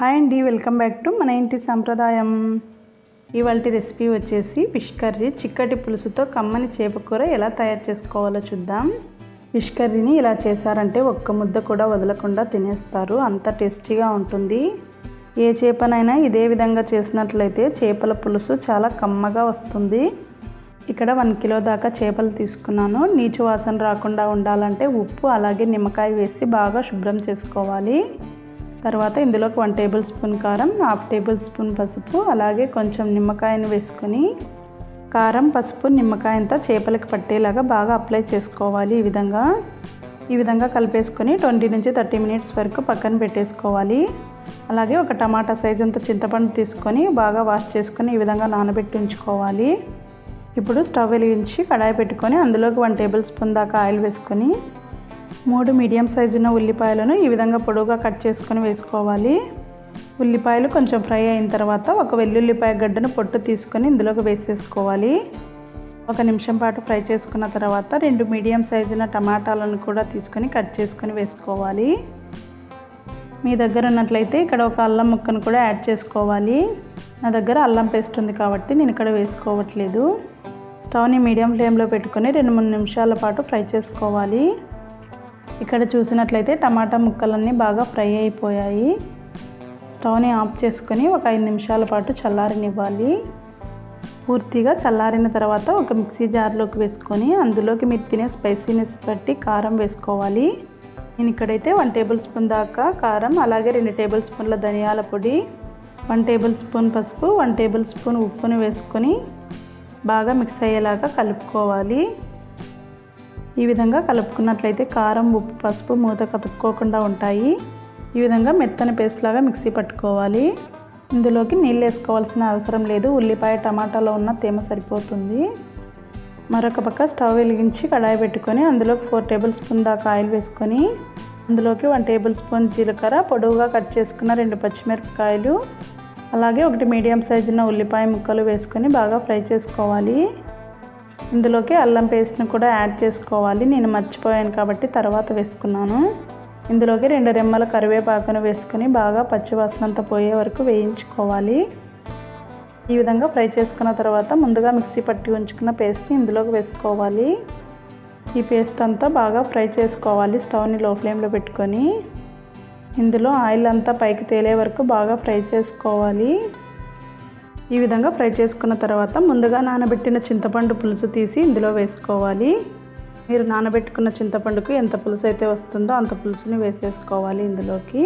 Hi అండి welcome back to మన ఇంటి సంప్రదాయం. ఇవాళ రెసిపీ వచ్చేసి ఫిష్ కర్రీ. చిక్కటి పులుసుతో కమ్మని చేపకూర ఎలా తయారు చేసుకోవాలో చూద్దాం. ఫిష్ కర్రీని ఇలా చేశారంటే ఒక్క ముద్ద కూడా వదలకుండా తినేస్తారు. అంత టేస్టీగా ఉంటుంది. ఏ చేపనైనా ఇదే విధంగా చేసినట్లయితే చేపల పులుసు చాలా కమ్మగా వస్తుంది. ఇక్కడ వన్ కిలో దాకా చేపలు తీసుకున్నాను. నీచు వాసన రాకుండా ఉండాలంటే ఉప్పు అలాగే నిమ్మకాయ వేసి బాగా శుభ్రం చేసుకోవాలి. తర్వాత ఇందులోకి వన్ టేబుల్ స్పూన్ కారం హాఫ్ టేబుల్ స్పూన్ పసుపు అలాగే కొంచెం నిమ్మకాయను వేసుకొని కారం పసుపు నిమ్మకాయంతా చేపలకు చేపలకి పట్టేలాగా బాగా అప్లై చేసుకోవాలి ఈ విధంగా. ఈ విధంగా కలిపేసుకొని ట్వంటీ నుంచి థర్టీ మినిట్స్ వరకు పక్కన పెట్టేసుకోవాలి. అలాగే ఒక టమాటా సైజ్ అంత చింతపండు తీసుకొని బాగా వాష్ చేసుకొని ఈ విధంగా నానబెట్టి ఉంచుకోవాలి. ఇప్పుడు స్టవ్ వెలిగించి కడాయి పెట్టుకొని అందులోకి వన్ టేబుల్ స్పూన్ దాకా ఆయిల్ వేసుకొని మూడు మీడియం సైజు ఉన్న ఉల్లిపాయలను ఈ విధంగా పొడవుగా కట్ చేసుకొని వేసుకోవాలి. ఉల్లిపాయలు కొంచెం ఫ్రై అయిన తర్వాత ఒక వెల్లుల్లిపాయ గడ్డను పొట్టు తీసుకొని ఇందులోకి వేసేసుకోవాలి. ఒక నిమిషం పాటు ఫ్రై చేసుకున్న తర్వాత రెండు మీడియం సైజున టమాటాలను కూడా తీసుకొని కట్ చేసుకొని వేసుకోవాలి. మీ దగ్గర ఉన్నట్లయితే ఇక్కడ ఒక అల్లం ముక్కను కూడా యాడ్ చేసుకోవాలి. నా దగ్గర అల్లం పేస్ట్ ఉంది కాబట్టి నేను ఇక్కడ వేసుకోవట్లేదు. స్టవ్ని మీడియం ఫ్లేమ్లో పెట్టుకొని రెండు మూడు నిమిషాల పాటు ఫ్రై చేసుకోవాలి. ఇక్కడ చూసినట్లయితే టమాటా ముక్కలన్నీ బాగా ఫ్రై అయిపోయాయి. స్టవ్ని ఆఫ్ చేసుకొని ఒక ఐదు నిమిషాల పాటు చల్లారనివ్వాలి. పూర్తిగా చల్లారిన తర్వాత ఒక మిక్సీ జార్లోకి వేసుకొని అందులోకి మీరు తినే స్పైసీనెస్ బట్టి కారం వేసుకోవాలి. నేను ఇక్కడైతే వన్ టేబుల్ స్పూన్ దాకా కారం అలాగే రెండు టేబుల్ స్పూన్ల ధనియాల పొడి వన్ టేబుల్ స్పూన్ పసుపు వన్ టేబుల్ స్పూన్ ఉప్పును వేసుకొని బాగా మిక్స్ అయ్యేలాగా కలుపుకోవాలి. ఈ విధంగా కలుపుకున్నట్లయితే కారం ఉప్పు పసుపు మూత కతుక్కోకుండా ఉంటాయి. ఈ విధంగా మెత్తని పేస్ట్ లాగా మిక్సీ పట్టుకోవాలి. ఇందులోకి నీళ్ళు వేసుకోవాల్సిన అవసరం లేదు. ఉల్లిపాయ టమాటాలో ఉన్న తేమ సరిపోతుంది. మరొక పక్క స్టవ్ వెలిగించి కడాయి పెట్టుకొని అందులోకి ఫోర్ టేబుల్ స్పూన్ దాకా ఆయిల్ వేసుకొని అందులోకి వన్ టేబుల్ స్పూన్ జీలకర్ర పొడవుగా కట్ చేసుకున్న రెండు పచ్చిమిరపకాయలు. అలాగే ఒకటి మీడియం సైజున్న ఉల్లిపాయ ముక్కలు వేసుకొని బాగా ఫ్రై చేసుకోవాలి. ఇందులోకి అల్లం పేస్ట్ని కూడా యాడ్ చేసుకోవాలి. నేను మర్చిపోయాను కాబట్టి తర్వాత వేసుకున్నాను. ఇందులోకి రెండు రెమ్మల కరివేపాకును వేసుకొని బాగా పచ్చివాసన పోయే వరకు వేయించుకోవాలి. ఈ విధంగా ఫ్రై చేసుకున్న తర్వాత ముందుగా మిక్సీ పట్టి ఉంచుకున్న పేస్ట్ని ఇందులోకి వేసుకోవాలి. ఈ పేస్ట్ అంతా బాగా ఫ్రై చేసుకోవాలి స్టవ్ని లో ఫ్లేమ్లో పెట్టుకొని. ఇందులో ఆయిల్ అంతా పైకి తేలే వరకు బాగా ఫ్రై చేసుకోవాలి. ఈ విధంగా ఫ్రై చేసుకున్న తర్వాత ముందుగా నానబెట్టిన చింతపండు పులుసు తీసి ఇందులో వేసుకోవాలి. మీరు నానబెట్టుకున్న చింతపండుకు ఎంత పులుసు అయితే వస్తుందో అంత పులుసుని వేసేసుకోవాలి ఇందులోకి.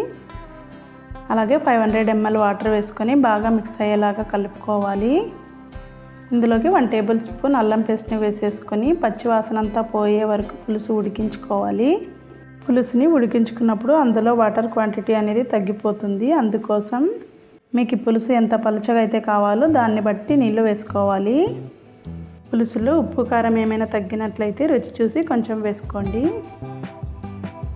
అలాగే ఫైవ్ హండ్రెడ్ ఎంఎల్ వాటర్ వేసుకొని బాగా మిక్స్ అయ్యేలాగా కలుపుకోవాలి. ఇందులోకి వన్ టేబుల్ స్పూన్ అల్లం పేస్ట్ని వేసేసుకొని పచ్చివాసన అంతా పోయే వరకు పులుసు ఉడికించుకోవాలి. పులుసుని ఉడికించుకున్నప్పుడు అందులో వాటర్ క్వాంటిటీ అనేది తగ్గిపోతుంది. అందుకోసం మీకు పులుసు ఎంత పలుచగా అయితే కావాలో దాన్ని బట్టి నీళ్ళు వేసుకోవాలి. పులుసులో ఉప్పు కారం ఏమైనా తగ్గినట్లయితే రుచి చూసి కొంచెం వేసుకోండి.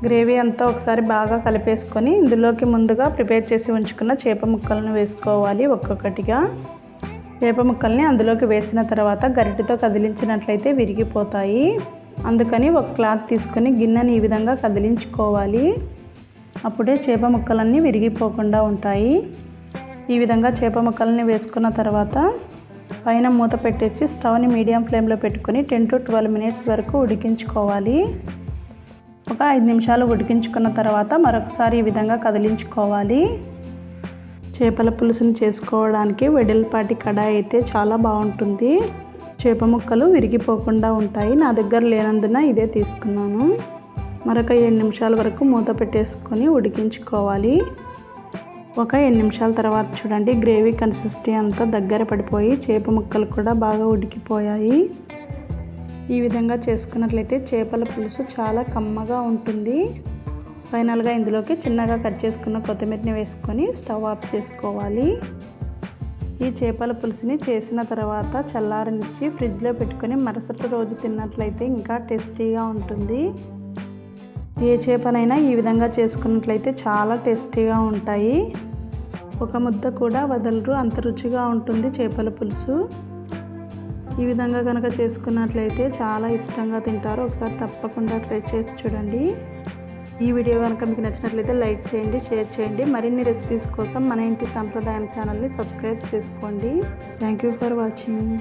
గ్రేవీ అంతా ఒకసారి బాగా కలిపేసుకొని ఇందులోకి ముందుగా ప్రిపేర్ చేసి ఉంచుకున్న చేప ముక్కలను వేసుకోవాలి ఒక్కొక్కటిగా. చేప ముక్కల్ని అందులోకి వేసిన తర్వాత గరిటెతో కదిలించినట్లయితే విరిగిపోతాయి. అందుకని ఒక క్లాత్ తీసుకొని గిన్నెని ఈ విధంగా కదిలించుకోవాలి. అప్పుడే చేప ముక్కలన్నీ విరిగిపోకుండా ఉంటాయి. ఈ విధంగా చేప ముక్కల్ని వేసుకున్న తర్వాత పైన మూత పెట్టేసి స్టవ్ని మీడియం ఫ్లేమ్లో పెట్టుకొని టెన్ టు ట్వెల్వ్ మినిట్స్ వరకు ఉడికించుకోవాలి. ఒక ఐదు నిమిషాలు ఉడికించుకున్న తర్వాత మరొకసారి ఈ విధంగా కదిలించుకోవాలి. చేపల పులుసుని చేసుకోవడానికి వెడల్పాటి కడాయి అయితే చాలా బాగుంటుంది. చేప ముక్కలు విరిగిపోకుండా ఉంటాయి. నా దగ్గర లేనందున ఇదే తీసుకున్నాను. మరొక ఏడు నిమిషాల వరకు మూత పెట్టేసుకొని ఉడికించుకోవాలి. ఒక ఎన్ని నిమిషాల తర్వాత చూడండి గ్రేవీ కన్సిస్టీ అంతా దగ్గర పడిపోయి చేప ముక్కలు కూడా బాగా ఉడికిపోయాయి. ఈ విధంగా చేసుకున్నట్లయితే చేపల పులుసు చాలా కమ్మగా ఉంటుంది. ఫైనల్గా ఇందులోకి చిన్నగా కట్ చేసుకున్న కొత్తిమీరని వేసుకొని స్టవ్ ఆఫ్ చేసుకోవాలి. ఈ చేపల పులుసుని చేసిన తర్వాత చల్లారనిచ్చి ఫ్రిడ్జ్లో పెట్టుకొని మరుసటి రోజు తిన్నట్లయితే ఇంకా టేస్టీగా ఉంటుంది. ఏ చేపనైనా ఈ విధంగా చేసుకున్నట్లయితే చాలా టేస్టీగా ఉంటాయి. ఒక ముద్ద కూడా వదలరు. అంత రుచిగా ఉంటుంది చేపల పులుసు. ఈ విధంగా కనుక చేసుకున్నట్లయితే చాలా ఇష్టంగా తింటారు. ఒకసారి తప్పకుండా ట్రై చేసి చూడండి. ఈ వీడియో కనుక మీకు నచ్చినట్లయితే లైక్ చేయండి షేర్ చేయండి. మరిన్ని రెసిపీస్ కోసం మన ఇంటి సంప్రదాయం ఛానల్ని సబ్స్క్రైబ్ చేసుకోండి. Thank you for watching.